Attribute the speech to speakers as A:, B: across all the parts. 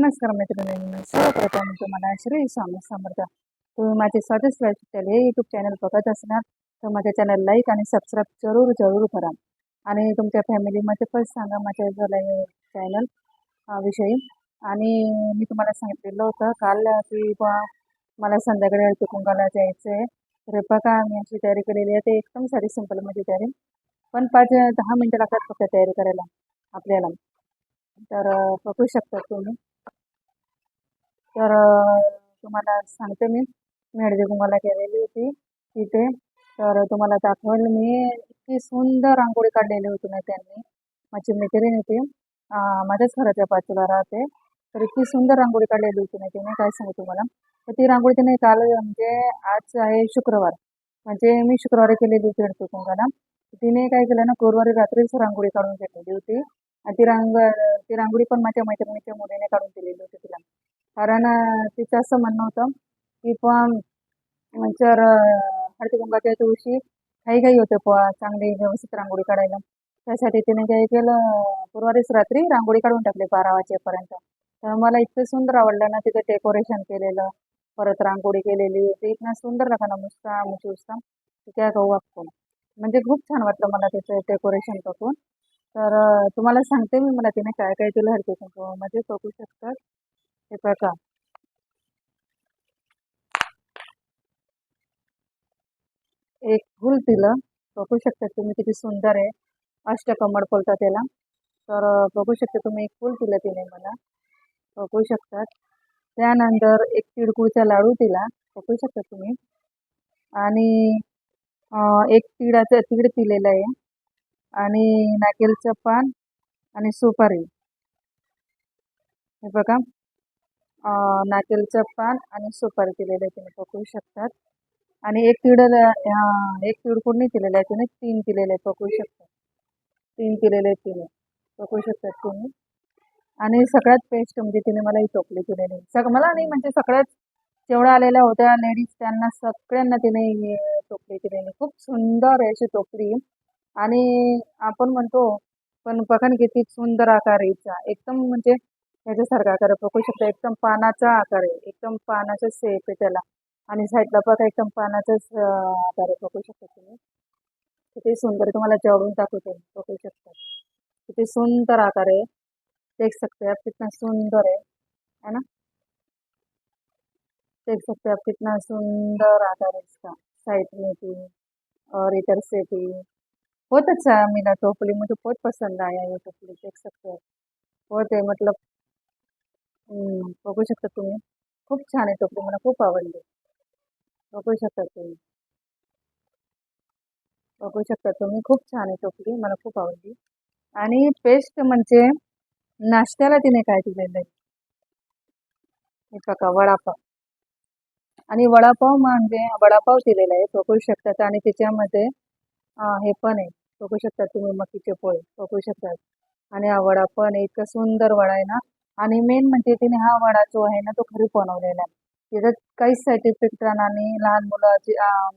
A: नमस्कार मैत्रिणींनो सर्वप्रथम तुम्हाला श्री स्वामी समर्थ. तुम्ही माझे स्वादिष्ट लाईफस्टाईल हे यूट्यूब चॅनल बघत असणार तर माझ्या चॅनल लाईक आणि सबस्क्राईब जरूर जरूर करा. आणि तुमच्या फॅमिलीमध्ये पण सांगा माझ्या जो चॅनल विषयी. आणि मी तुम्हाला सांगितलेलं होतं काल की बा मला संध्याकाळी हळदी जायचं आहे तर बघा मी अशी तयारी केलेली आहे ते एकदम साधी सिंपल माझी तयारी. पण पाच दहा मिनटं लागतात फक्त तयारी करायला आपल्याला. तर बघू शकता तुम्ही. तर तुम्हाला सांगते मी. मी तुम्हाला केलेली होती तिथे तर तुम्हाला दाखवेल मी. इतकी सुंदर रांगोळी काढलेली होती ना त्यांनी. माझी मैत्रीण होती. माझ्याच घराच्या बाजूला राहते. तर इतकी सुंदर रांगोळी काढलेली होती ना तिने. काय सांगू तुम्हाला? तर ती रांगोळी तिने काल म्हणजे आज आहे शुक्रवार. म्हणजे मी शुक्रवारी केलेली होती हळदी कुंकाला. तिने काय केलं ना गुरुवारी रात्रीच रांगोळी काढून घेतलेली होती. आणि ती रांग ती रांगोळी पण माझ्या मैत्रिणीच्या मुलीने काढून दिलेली होती तिला. कारण तिचं असं म्हणणं होतं की पण जर हळदीकुंभाच्या दिवशी काही काही होते बुवा चांगली व्यवस्थित रांगोळी काढायला. त्यासाठी तिने काय केलं गुरुवारीच रात्री रांगोळी काढून टाकली बारा वाजेपर्यंत. तर मला इतकं सुंदर आवडलं ना तिथं डेकोरेशन केलेलं परत रांगोळी केलेली होती. इतना सुंदर लागा ना मुस्का मुझे उसका. की क्या म्हणजे खूप छान वाटलं मला त्याचं डेकोरेशन बघून. तर तुम्हाला सांगते मी मला तिने काय काय दिलं हरकत म्हणजे बघू शकतात. हे बघा. एक फूल दिलं बघू शकता तुम्ही किती सुंदर आहे. अष्टकमळ बोलता त्याला. तर बघू शकता तुम्ही एक फूल दिलं तिने मला. बघू शकतात त्यानंतर एक तिळगुळचा लाडू दिला. बघू शकता तुम्ही. आणि एक तिळाचं तीळ दिलेलं आहे. आणि नाकेलचं पान आणि सुपारी. हे बघा. नाकेलचं पान आणि सुपारी दिलेलं आहे तुम्ही पकडू शकतात. आणि एक तिळ एक तीड नाही केलेलं आहे तिने तीन केलेलं आहे पकडू शकतात तीन केलेले आहे तिने पकडू शकतात तुम्ही. आणि सगळ्यात बेस्ट म्हणजे तिने मला ही टोपली दिलेली सग मला नाही म्हणजे सगळ्यात जेवढ्या आलेल्या होत्या लेडीज त्यांना सगळ्यांना तिने टोपली दिलेली खूप सुंदर आहे अशी टोपली. आणि आपण म्हणतो पण बघा ना किती सुंदर आकार आहे एकदम म्हणजे याच्यासारखा आकार बघू शकता. एकदम पानाचा आकार आहे. एकदम पानाचा शेप आहे त्याला. आणि साईडला बघा एकदम पानाचाच आकार आहे. बघू शकता तुम्ही. किती सुंदर तुम्हाला जवळून दाखवते. बघू शकता. किती सुंदर आकार आहे. देख सकते आप कितना सुंदर है है ना? देख सकते आप कितना सुंदर आकार है इसका. साइड में भी. और इधर से भी. बहुत अच्छा है मिला टोपली. मुझे बहुत पसंद आया ये टोपली. देख सकते हो बहुत है मतलब हम्म, बघू शकता तुम्ही. खूप छान आहे टोपली मला खूप आवडली. बघू शकता तुम्ही. बघू शकता तुम्ही खूप छान आहे टोपली मला खूप आवडली. आणि पेस्ट म्हणजे नाश्त्याला तिने काय दिलेलं आहे? हे बघा वडापाव. आणि वडापाव म्हणजे वडापाव दिलेला आहे बघू शकतात आणि त्याच्यामध्ये हे पण आहे बघू शकता तुम्ही मकीचे पोळे बघू शकतात आणि हा वडा पण इतका सुंदर वडा आहे ना. आणि मेन म्हणजे तिने हा वडा जो आहे ना तो घरी बनवलेला आहे. त्याच्यात काहीच साईड इफेक्ट राहणार नाही लहान मुलं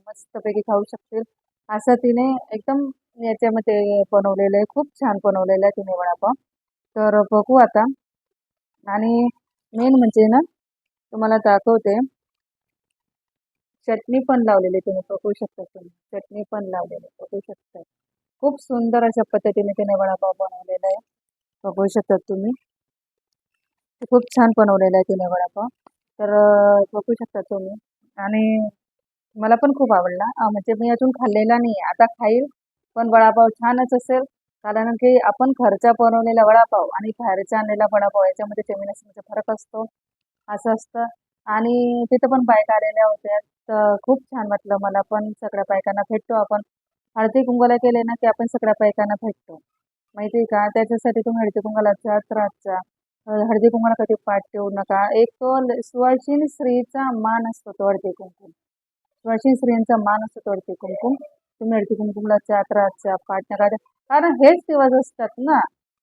A: मस्तपैकी खाऊ शकतील. असं तिने एकदम याच्यामध्ये बनवलेलं आहे. खूप छान बनवलेलं आहे तिने वडापाव. तर बघू आता. आणि मेन म्हणजे ना तुम्हाला दाखवते. चटणी पण लावलेली तुम्ही बघू शकता तुम्ही. चटणी पण लावलेली बघू शकता. खूप सुंदर अशा पद्धतीने तिने वडापाव बनवलेला आहे. बघू शकता तुम्ही. खूप छान बनवलेला आहे तिने वडापाव. तर बघू शकता तुम्ही. आणि मला पण खूप आवडला. म्हणजे मी अजून खाल्लेला नाही आता खाईल पण वडापाव छानच असेल. कारण की आपण घरचा बनवलेला वडापाव आणि बाहेरचा आणलेला वडापाव याच्यामध्ये जमीन फरक असतो. असं असतं. आणि तिथं पण बायका आलेल्या होत्या. तर खूप छान वाटलं मला पण. सगळ्या बायकांना भेटतो आपण. हळदी कुंकवाला गेले ना की आपण सगळ्या बायकांना भेटतो. माहिती आहे का? त्याच्यासाठी तुम्ही हळदी कुंकवाला जात राहत जा. हळदी कुंकणासाठी कधी पाठ ठेवू नका. एक तो ल- स्त्रीचा मान असतो तो हळदी कुंकुम सुवासिनी स्त्रियांचा मान असतो तो हळदी कुंकू. तुम्ही हळदी कुंकुमला चात्राचा पाठ नका द्या. कारण हेच दिवस असतात ना.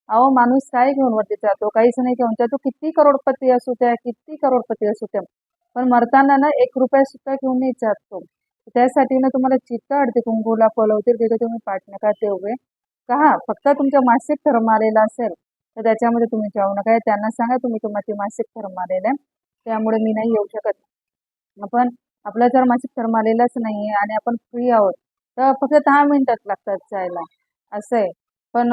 A: अहो माणूस काय घेऊन वरती जातो? काहीच नाही घेऊन जातो. किती करोडपती असू द्या किती करोडपती असू द्या. पण मरताना ना एक रुपया सुद्धा घेऊन नाही जातो त्यासाठी ना तुम्हाला चित्त हळदी कुंकूला पलवतील तिथे तुम्ही पाठ नका देऊ का हा फक्त तुमच्या मासिक धर्म आलेला असेल. तर त्याच्यामध्ये तुम्ही जाऊ नका. त्यांना सांगा तुम्ही तुमची मासिक थर्म आलेला आहे त्यामुळे मी नाही येऊ शकत. आपण आपला जर मासिक थर्म आलेलाच नाही आहे आणि आपण फ्री आहोत तर फक्त दहा मिनिटात लागतात जायला. असं आहे. पण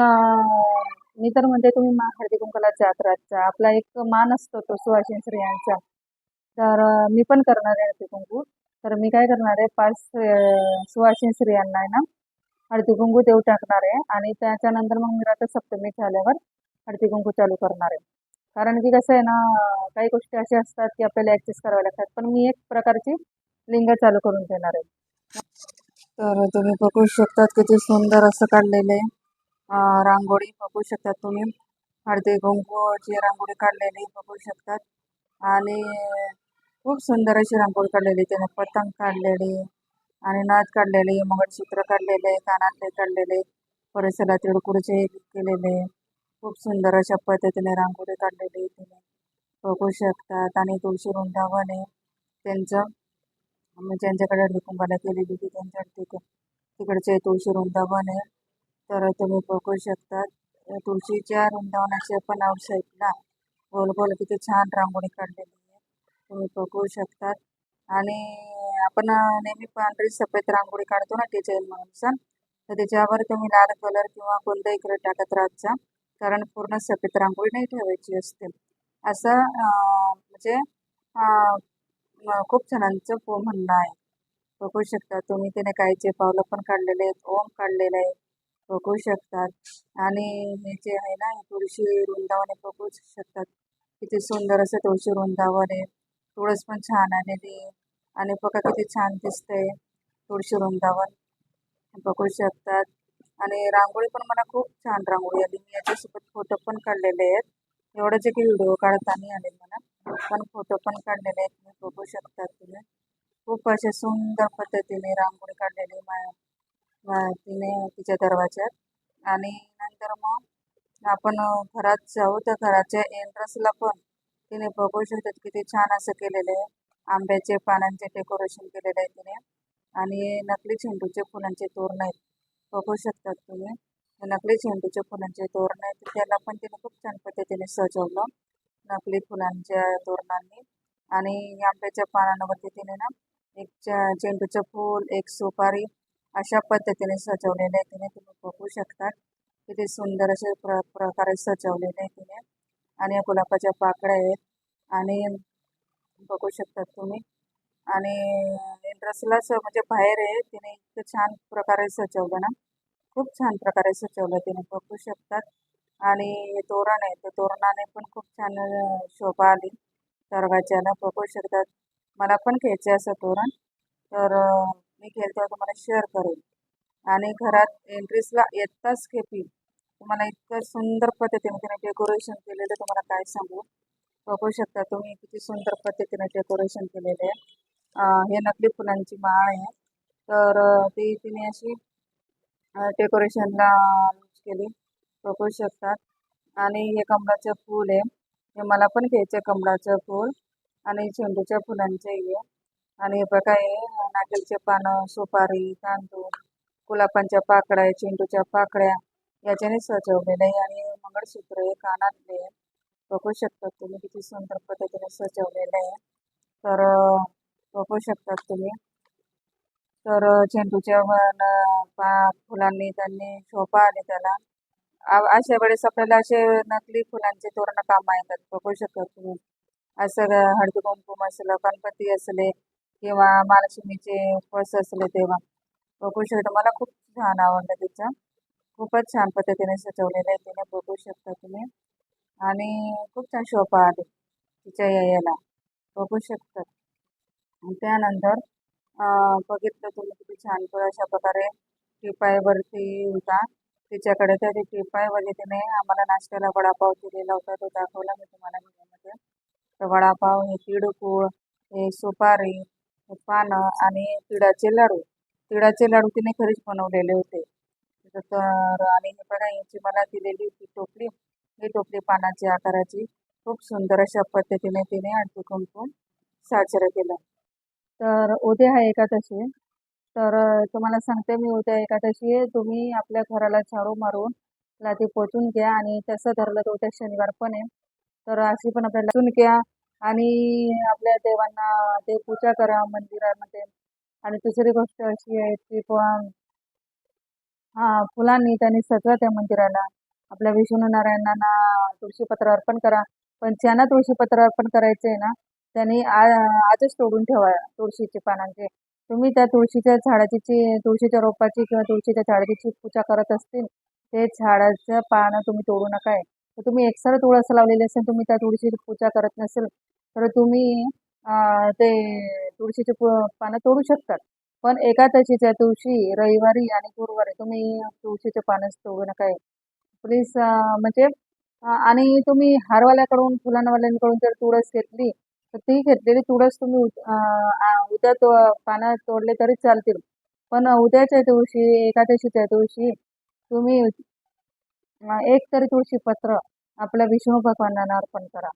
A: मी तर म्हणते तुम्ही मा हळदी कुंकला जात राहत जा. आपला एक मान असतो तो सुवासिन स्त्रियांचा तर मी पण करणार आहे हळदी कुंकू. तर मी काय करणार आहे पाच सुवासिन स्त्रियांना आहे ना हळदी कुंकू देऊ टाकणार आहे. आणि त्याच्यानंतर मग मी आता सप्तमी झाल्यावर हळदी कुंकू चालू करणार आहे. कारण की कसं आहे ना काही गोष्टी अशा असतात की आपल्याला ॲडजस्ट कराव्या लागतात. पण मी एक प्रकारची लिंग चालू करून देणार आहे. तर तुम्ही बघू शकतात किती सुंदर असं काढलेलं आहे. रांगोळी बघू शकतात तुम्ही. हळदी कुंकूची रांगोळी काढलेली बघू शकतात. आणि खूप सुंदर अशी रांगोळी काढलेली त्याने पतंग काढलेली आणि नाच काढलेली मंगळसूत्र काढलेले कानातले काढलेले परिसरात तिळकुडचे केलेले खूप सुंदर अशा पद्धतीने रांगोळी काढलेली तिने. बघू शकतात. आणि तुळशी वृंदावन आहे. त्यांचं म्हणजे ज्यांच्याकडे हळदी केलेली ती त्यांच्या तिक तिकडचे तुळशी वृंदावन आहे. तर तुम्ही बघू शकतात. तुळशीच्या वृंदावनाच्या पण साईडला गोल गोल किती छान रांगोळी काढलेली आहे. तुम्ही बघू शकतात. आणि आपण नेहमी पांढरी सफेद रांगोळी काढतो ना डिझाईन म्हणून तर त्याच्यावर तुम्ही लाल कलर किंवा कोणताही कलर टाकत राहायचा कारण पूर्ण सफेद रांगोळी नाही ठेवायची असते. असं म्हणजे खूप जणांचं पो म्हणणं आहे. बघू शकता तुम्ही त्याने काहीचे पावलं पण काढलेले आहेत ओम काढलेले आहे. बघू शकतात आणि हे जे आहे ना हे तुळशी वृंदावन आहे बघू शकतात किती सुंदर असं तुळशी वृंदावन आहे. तुळस पण छान आलेली आहे. आणि बघा किती छान दिसतंय तुळशी वृंदावन. बघू शकतात आणि रांगोळी पण मला खूप छान रांगोळी आली. मी याच्यासोबत फोटो पण काढलेले आहेत. एवढं जे की व्हिडिओ काढताना आले मला. पण फोटो पण काढलेले आहेत. तुम्ही बघू शकतात तुम्ही. खूप अशा सुंदर पद्धतीने रांगोळी काढलेली तिने तिच्या दरवाज्यात. आणि नंतर मग आपण घरात जाऊ तर घराच्या एंट्रन्सला पण तिने बघू शकतात किती छान असं केलेलं आहे. आंब्याचे पानांचे डेकोरेशन केलेलं आहे तिने. आणि नकली झेंडूचे फुलांचे तोरण आहेत. बघू शकतात तुम्ही. नकली झेंडूच्या फुलांचे तोरण आहेत त्याला पण तिने खूप छान पद्धतीने सजवलं. नकली फुलांच्या तोरणांनी. आणि आंब्याच्या पानांवरती तिने ना एक झेंडूचं फूल एक सुपारी अशा पद्धतीने सजवलेलं आहे तिने. तुम्ही बघू शकतात. किती सुंदर असे प्र प्रकारे सजवलेले आहे तिने. आणि गुलाबाच्या पाकळ्या आहेत. आणि बघू शकतात तुम्ही. आणि एंट्रन्सलाच म्हणजे बाहेर आहे. तिने इतकं छान प्रकारे सजवलं ना. खूप छान प्रकारे सजवलं तिने. बघू शकतात. आणि तोरण आहे. तर तोरणाने पण खूप छान शोभा आली. दरवाज्याला बघू शकतात. मला पण घ्यायचं आहे असं तोरण. तर मी घेईल तेव्हा तुम्हाला शेअर करेल आणि घरात एंट्रीसला येताच खेपी तुम्हाला इतकं सुंदर पद्धतीने तिने डेकोरेशन केलेलं तुम्हाला काय सांगू? बघू शकता तुम्ही किती सुंदर पद्धतीने डेकोरेशन केलेलं आहे. हे नकली फुलांची माळ आहे. तर ती तिने अशी डेकोरेशनला यूज केली. बघू शकतात. आणि हे कमळाचं फूल आहे. हे मला पण घ्यायचं आहे कमळाचं फूल. आणि झेंडूच्या फुलांचे आहे. आणि हे बघा हे नागेलचे पानं सुपारी तांदूळ गुलाबांच्या पाकळ्या झेंडूच्या पाकळ्या याच्याने सजवलेलं आहे. आणि मंगळसूत्र हे कानातले बघू शकतात तुम्ही किती सुंदर पद्धतीने सजवलेलं आहे. तर बघू शकतात तुम्ही. तर चेंडूच्या झेंडूच्या वन फुलांनी त्यांनी शोभा आली त्याला. अशा वेळेस आपल्याला असे नकली फुलांचे तोरण कामं येतात. बघू शकतात तुम्ही. असं हळदी कुंकुम असलं गणपती असले किंवा महालक्ष्मीचे उपवास असले तेव्हा. बघू शकता मला खूप छान आवडलं तिचं. खूपच छान पद्धतीने सजवलेलं आहे तिने. बघू शकता तुम्ही. आणि खूप छान शोभा आली तिच्या या याला. बघू शकतात त्यानंतर बघितलं तुम्ही किती छान अशा प्रकारे टिपाईवरती होता. तिच्याकडे त्या म्हणजे टिपाईवरती तिने आम्हाला नाश्त्याला वडापाव दिलेला होता. तो दाखवला मी तुम्हाला व्हिडिओमध्ये. तर वडापाव हे तिळकूळ हे सुपारी हे पानं आणि तिळाचे लाडू. तिळाचे लाडू तिने खरीच बनवलेले होते. तर आणि हे बघा यांची मला दिलेली होती टोपली ही टोपली पानाची आकाराची खूप सुंदर अशा पद्धतीने तिने हळदी साजरं केलं. तर उद्या आहे एकादशी. तर तुम्हाला सांगते मी उद्या एकादशी आहे. तुम्ही आपल्या घराला झाडू मारून ला ते पोचून घ्या आणि तसं धरलं तर उद्या शनिवार पण आहे. तर अशी पण आपल्याला पोचून घ्या आणि आपल्या देवांना देवपूजा करा मंदिरामध्ये. आणि दुसरी गोष्ट अशी आहे की हा फुलांनी त्यांनी सजवा त्या मंदिराला. आपल्या विष्णू नारायणांना तुळशीपत्र अर्पण करा. पण ज्यांना तुळशीपत्र अर्पण करायचं आहे ना त्यांनी आ- आजच तोडून ठेवा तुळशीचे पानांचे. तुम्ही त्या तुळशीच्या झाडाची जी- तुळशीच्या रोपाची किंवा तुळशीच्या झाडाची जी पूजा करत असतील ते झाडाचं पानं तुम्ही तोडू नका. आहे तर तुम्ही एकसर तुळस लावलेली असेल तुम्ही त्या तुळशीची पूजा करत नसेल तर तुम्ही ते तुळशीचे पानं तोडू शकतात. पण एकादशीच्या दिवशी रविवारी आणि गुरुवारी तुम्ही तुळशीचे पानं तोडू नका. आहे प्लीज म्हणजे आणि तुम्ही हारवाल्याकडून फुलांवाल्यांकडून जर तुळस घेतली तर ती घेतलेली तुळस तुम्ही उद्या तो पानं तोडले तरी चालतील. पण उद्याच्या दिवशी एकादशीच्या दिवशी तुम्ही एक तरी तुळशी पत्र आपल्या विष्णू भगवानांना अर्पण करा.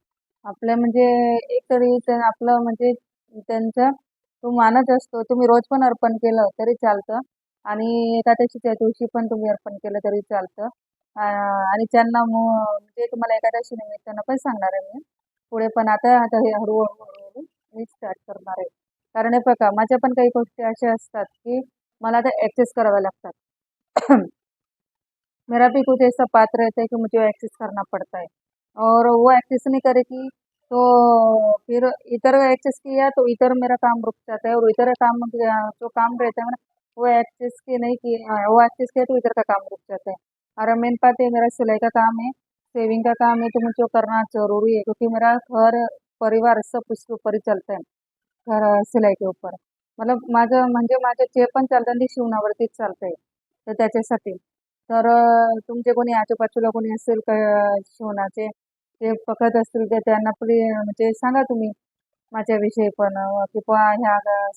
A: आपल्या म्हणजे एक तरी आपलं म्हणजे त्यांचा तो मानच असतो तुम्ही रोज पण अर्पण केलं तरी चालतं आणि एकादशीच्या दिवशी पण तुम्ही अर्पण केलं तरी चालतं. आणि त्यांना म्हणजे तुम्हाला एकादशी निमित्तानं पण सांगणार आहे मी. पुढे पण आता आता हे हळूहळू हळूहळू मी स्टार्ट करणार आहे. कारण हे बघा माझ्या पण काही गोष्टी अशा असतात की मला आता ॲक्सेस कराव्या लागतात. मेरा भी कुछ ऐसा पात्र रहता है कि मुझे एक्सेस करना पड़ता है. और वो एक्सेस नहीं करेगी तो फिर इधर एक्सेस किया तो इधर मेरा काम रुक जाता है और इधर काम जो काम रहता है ना वो एक्सेस के नहीं किया वो एक्सेस किया तो इधर का काम रुक जाता है. और मेन बात है मेरा सिलाई का काम है सेविंग का काम है तो मुझे करना जरूरी है क्योंकि मेरा घर परिवार सब उसके ऊपर ही चलता है घर सिलाई के ऊपर मतलब माझं म्हणजे माझं जे पण चालतं ते शिवणावरतीच चालतं आहे तर त्याच्यासाठी. तर तुमचे कोणी आजूबाजूला कोणी असेल का शिवणाचे ते पकडत असतील ते त्यांना प्ली म्हणजे सांगा तुम्ही माझ्याविषयी पण किंवा ह्या ग-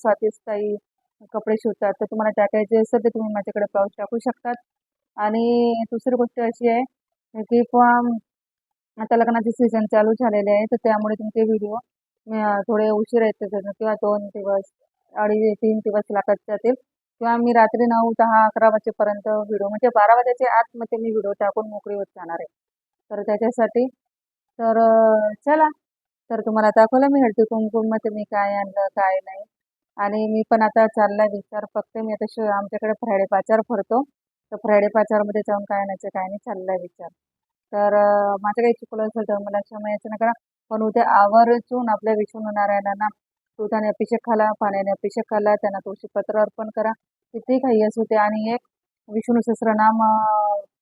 A: कपडे शिवतात तर तुम्हाला टाकायचे असेल तर तुम्ही माझ्याकडे ब्लाऊज टाकू शकतात. आणि दुसरी गोष्ट अशी आहे की um, आता लग्नाचे सीझन चालू झालेले आहे तर त्यामुळे तुमचे व्हिडिओ थोडे उशीर येतात किंवा दोन दिवस अडीच तीन दिवस लागत जातील. किंवा मी रात्री नऊ दहा अकरा वाजेपर्यंत व्हिडिओ म्हणजे बारा वाजेच्या आतमध्ये मी व्हिडिओ टाकून मोकळी होत जाणार आहे. तर त्याच्यासाठी तर चला. तर तुम्हाला दाखवलं मी हळदी कुंकुममध्ये मी काय आणलं काय नाही. आणि मी पण आता चाललाय विचार फक्त मी आता श आमच्याकडे फ्रायडे बाजार भरतो. तर फ्रायडे बाजारमध्ये जाऊन काय आणायचं काय नाही चाललाय विचार. तर माझं काही चुकलं असेल तर मला क्षमा नाही करा. पण उद्या आवर्जून आपल्या विष्णू नारायणांना दुधाने अभिषेक खाला पाण्याने अभिषेक खाला त्यांना तुळशीपत्र अर्पण करा. किती काही असू ते आणि एक विष्णू सहस्रनाम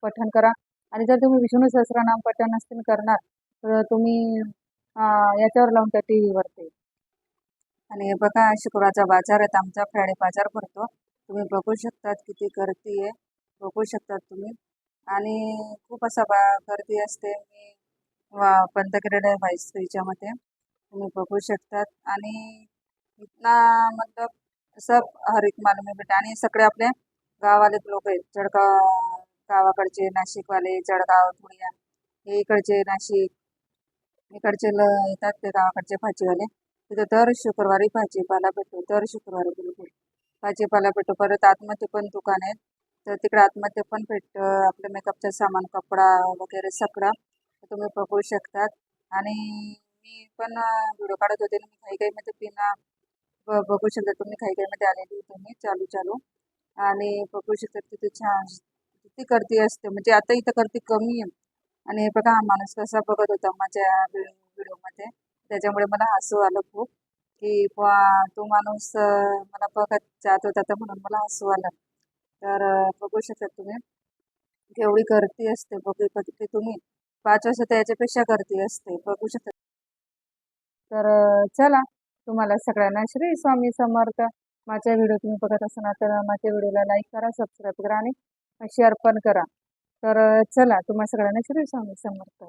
A: पठण करा. आणि जर तुम्ही विष्णू सहस्रनाम पठण असतील करणार तर तुम्ही याच्यावर लावून त्या टी व्हीवरती आणि हे बघा शुक्रवारचा बाजार आहे आमचा फ्रायडे बाजार भरतो. तुम्ही बघू शकतात किती गर्दी आहे. बघू शकतात तुम्ही. आणि खूप असा बा गर्दी असते. मी वा- बंद केलेलं आहे व्हाईस याच्यामध्ये. तुम्ही बघू शकतात. आणि इतना मतलब सब हर एक मालूम है आणि सगळे आपले गावाले लोक आहेत. जळगाव गावाकडचे नाशिकवाले जळगाव धुळ्या हे इकडचे नाशिक इकडचे ल येतात ते गावाकडचे भाजीवाले. तिथं दर शुक्रवारी भाजीपाला भेटतो. दर शुक्रवारी बिलकुल. भाजीपाला भेटतो. परत आतमध्ये पण दुकान आहेत. तर तिकडे आतमध्ये पण भेटतं आपलं मेकअपचं सामान कपडा वगैरे सगळं. तुम्ही बघू शकतात. आणि मी पण व्हिडिओ काढत होते मी काही काहीमध्ये बिना बघू शकता तुम्ही काही काहीमध्ये आलेली तुम्ही चालू चालू. आणि बघू शकता तिथे छान किती गर्दी असते. म्हणजे आता इथं गर्दी कमी आहे. आणि हे बघा हा माणूस कसा बघत होता माझ्या व्हिडिओमध्ये. त्याच्यामुळे मला हसू आलं खूप की तो माणूस मला बघत जात होता तर म्हणून मला हसू आलं. तर बघू शकता तुम्ही. केवढी गर्दी असते बघू कधी तुम्ही पाच वाजता याच्यापेक्षा गर्दी असते बघू शकता. तर चला तुम्हाला सगळ्यांना श्री स्वामी समर्थ. माझ्या व्हिडिओ तुम्ही बघत असाल तर माझ्या व्हिडिओला लाईक करा सबस्क्राईब करा आणि शेअर पण करा. तर चला तुम्हाला सगळ्यांना श्री स्वामी समर्थ.